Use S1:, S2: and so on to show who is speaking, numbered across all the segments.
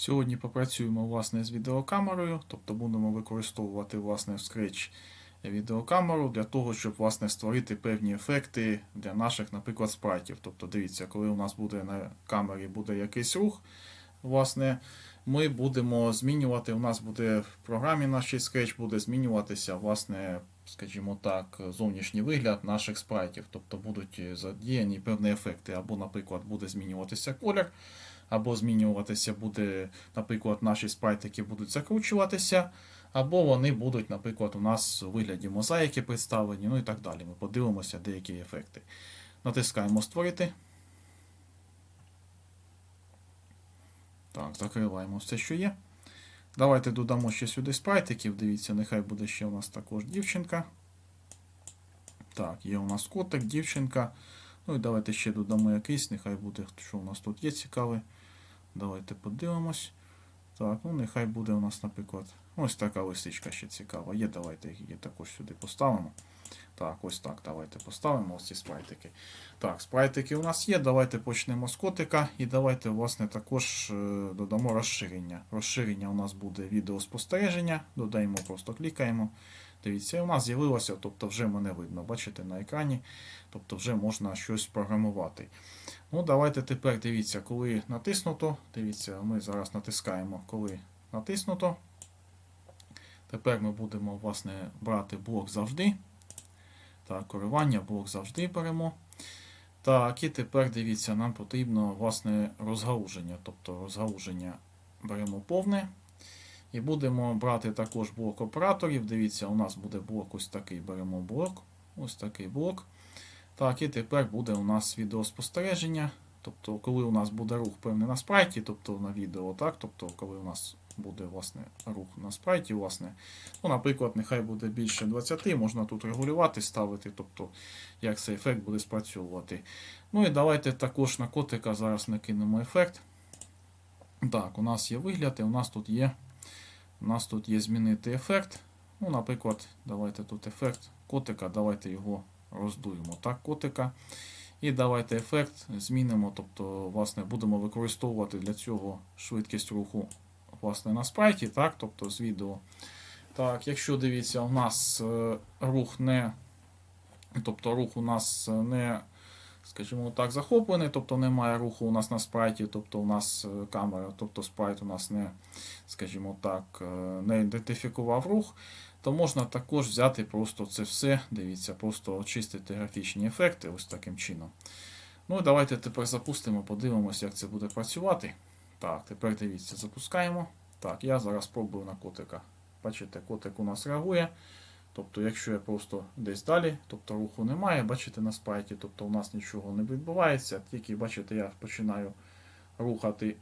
S1: Сьогодні попрацюємо власне з відеокамерою, тобто будемо використовувати власне в Scratch відеокамеру для того, щоб власне створити певні ефекти для наших, наприклад, спрайтів. Тобто, дивіться, коли у нас буде на камері буде якийсь рух, власне, ми будемо змінювати. У нас буде в програмі нашій Scratch буде змінюватися, власне, скажімо так, зовнішній вигляд наших спрайтів. Тобто будуть задіяні певні ефекти. Або, наприклад, буде змінюватися колір, або змінюватися буде, наприклад, наші спрайтики будуть закручуватися, або вони будуть, наприклад, у нас у вигляді мозаїки представлені, ну і так далі. Ми подивимося деякі ефекти. Натискаємо Створити. Так, закриваємо все, що є. Давайте додамо ще сюди спрайтиків. Дивіться, нехай буде ще у нас також дівчинка. Так, є у нас котик, дівчинка. Ну і давайте ще додамо якийсь, нехай буде, що у нас тут є цікаве. Давайте подивимось. Так, ну нехай буде у нас, наприклад, ось така лисичка ще цікава. Є, давайте її також сюди поставимо. Так, ось так. Давайте поставимо ось ці спрайтики. Так, спрайтики у нас є. Давайте почнемо з котика. І давайте, власне, також е, додамо розширення. Розширення у нас буде відеоспостереження. Додаємо, просто клікаємо. Дивіться, у нас з'явилося, тобто вже мене видно, бачите, на екрані. Тобто вже можна щось програмувати. Ну, давайте тепер дивіться, коли натиснуто. Дивіться, ми зараз натискаємо, коли натиснуто. Тепер ми будемо власне, брати блок завжди. Так, керування, блок завжди беремо. Так, і тепер дивіться, нам потрібно власне розгалуження. Тобто розгалуження беремо повне. І будемо брати також блок операторів. Дивіться, у нас буде блок ось такий. Беремо блок. Ось такий блок. Так, і тепер буде у нас відеоспостереження. Тобто, коли у нас буде рух певний на спрайті, тобто на відео, так, тобто, коли у нас буде власне, рух на спрайті, власне, ну, наприклад, нехай буде більше 20, можна тут регулювати, ставити, тобто, як цей ефект буде спрацьовувати. Ну і давайте також на котика зараз накинемо ефект. Так, у нас є вигляд, і у нас тут є. У нас тут є змінити ефект. Ну, наприклад, давайте тут ефект котика, давайте його роздуємо. Так, котика. І давайте ефект змінимо. Тобто, власне, будемо використовувати для цього швидкість руху власне, на спрайті, так, тобто з відео. Так, якщо дивіться, у нас е, рух не. Тобто рух у нас не, скажімо так, захоплений, тобто немає руху у нас на спрайті, тобто у нас е, камера, тобто спрайт у нас не, скажімо так, е, не ідентифікував рух, то можна також взяти просто це все, дивіться, просто очистити графічні ефекти ось таким чином. Ну і давайте тепер запустимо, подивимося, як це буде працювати. Так, тепер дивіться, запускаємо. Так, я зараз спробую на котика. Бачите, котик у нас реагує. Тобто, якщо я просто десь далі, тобто руху немає, бачите на спайті, тобто у нас нічого не відбувається. Тільки, бачите, я починаю рухати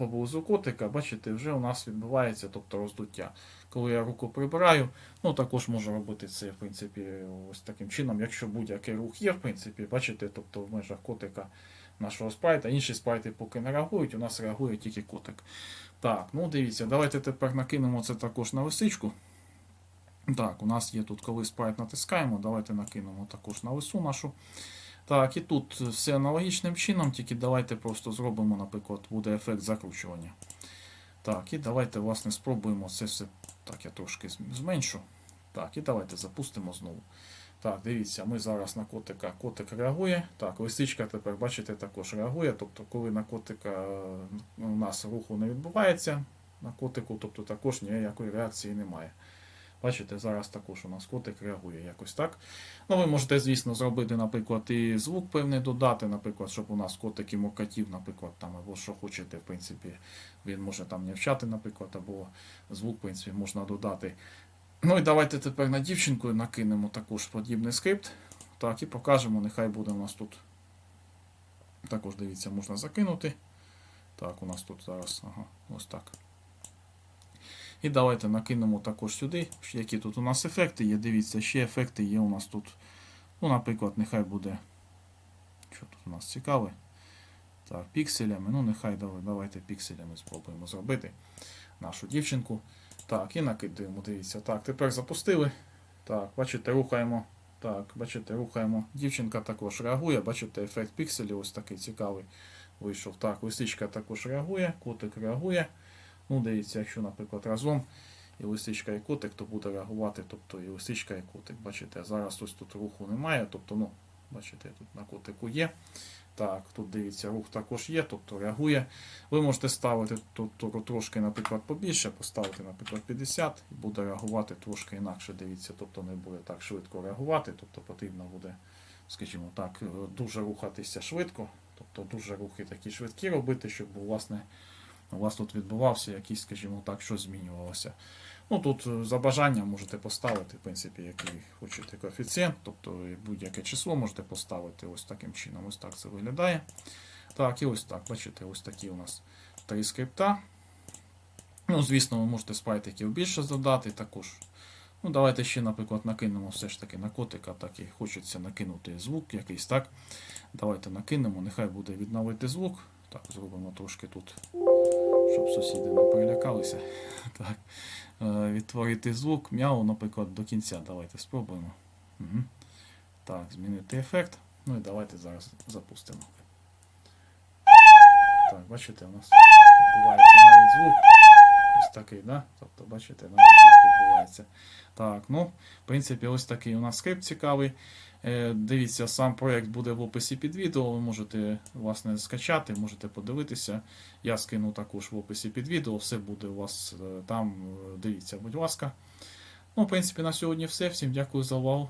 S1: поблизу котика, бачите, вже у нас відбувається тобто, роздуття. Коли я руку прибираю, ну також можу робити це, в принципі, ось таким чином. Якщо будь-який рух є, в принципі, бачите, тобто в межах котика нашого спрайта, інші спрайти поки не реагують, у нас реагує тільки котик. Так, ну дивіться, давайте тепер накинемо це також на лисичку. Так, у нас є тут, коли спрайт натискаємо, давайте накинемо також на лису нашу. Так, і тут все аналогічним чином, тільки давайте просто зробимо, наприклад, буде ефект закручування. Так, і давайте, власне, спробуємо це все. Так, я трошки зменшу. Так, і давайте запустимо знову. Так, дивіться, ми зараз на котика. Котик реагує. Так, лисичка тепер, бачите, також реагує. Тобто, коли на котика е, у нас руху не відбувається, на котику, тобто також ніякої реакції немає. Бачите, зараз також у нас котик реагує якось так. Ну, ви можете, звісно, зробити, наприклад, і звук певний додати, наприклад, щоб у нас котик і мокатів, наприклад, там, або що хочете, в принципі, він може там нявчати, наприклад, або звук, в принципі, можна додати. Ну і давайте тепер на дівчинку накинемо також подібний скрипт. Так, і покажемо, нехай буде у нас тут. Також, дивіться, можна закинути. Так, у нас тут зараз, ага, ось так. І давайте накинемо також сюди, які тут у нас ефекти є. Дивіться, ще ефекти є у нас тут. Ну, наприклад, нехай буде. Що тут у нас цікаве? Так, пікселями. Ну, нехай давайте пікселями спробуємо зробити нашу дівчинку. Так, і накидаємо, дивіться. Так, тепер запустили. Так, бачите, рухаємо. Так, бачите, рухаємо. Дівчинка також реагує. Бачите, ефект пікселів ось такий цікавий вийшов. Так, лисичка також реагує, котик реагує. Ну, дивіться, якщо, наприклад, разом і лисичка і котик, то буде реагувати, тобто і лисичка, і котик. Бачите, зараз ось тут руху немає, тобто, ну, бачите, тут на котику є. Так, тут дивіться, рух також є, тобто реагує. Ви можете ставити тут трошки, наприклад, побільше, поставити, наприклад, 50 і буде реагувати трошки інакше. Дивіться, тобто не буде так швидко реагувати, тобто потрібно буде, скажімо так, е, дуже рухатися швидко, тобто дуже рухи такі швидкі робити, щоб власне у вас тут відбувався якийсь, скажімо так, щось змінювалося. Ну тут е, за бажанням можете поставити, в принципі, який хочете коефіцієнт, тобто будь-яке число можете поставити ось таким чином. Ось так це виглядає. Так, і ось так, бачите, ось такі у нас три скрипта. Ну, звісно, ви можете спайтиків більше задати також. Ну, давайте ще, наприклад, накинемо все ж таки на котика, так і хочеться накинути звук якийсь, так. Давайте накинемо, нехай буде відновити звук. Так, зробимо трошки тут, сусіди не перелякалися. Так. Е, Відтворити звук, м'яу, наприклад, до кінця. Давайте спробуємо. Угу. Так, змінити ефект. Ну і давайте зараз запустимо. Так, бачите, у нас відбувається навіть звук. Ось такий, да? Тобто, бачите, навіть відбувається. Так, ну, в принципі, ось такий у нас скрипт цікавий. Е, Дивіться, сам проєкт буде в описі під відео. Ви можете власне скачати, можете подивитися. Я скину також в описі під відео. Все буде у вас е, там. Е, Дивіться, будь ласка. Ну, в принципі, на сьогодні все. Всім дякую за увагу.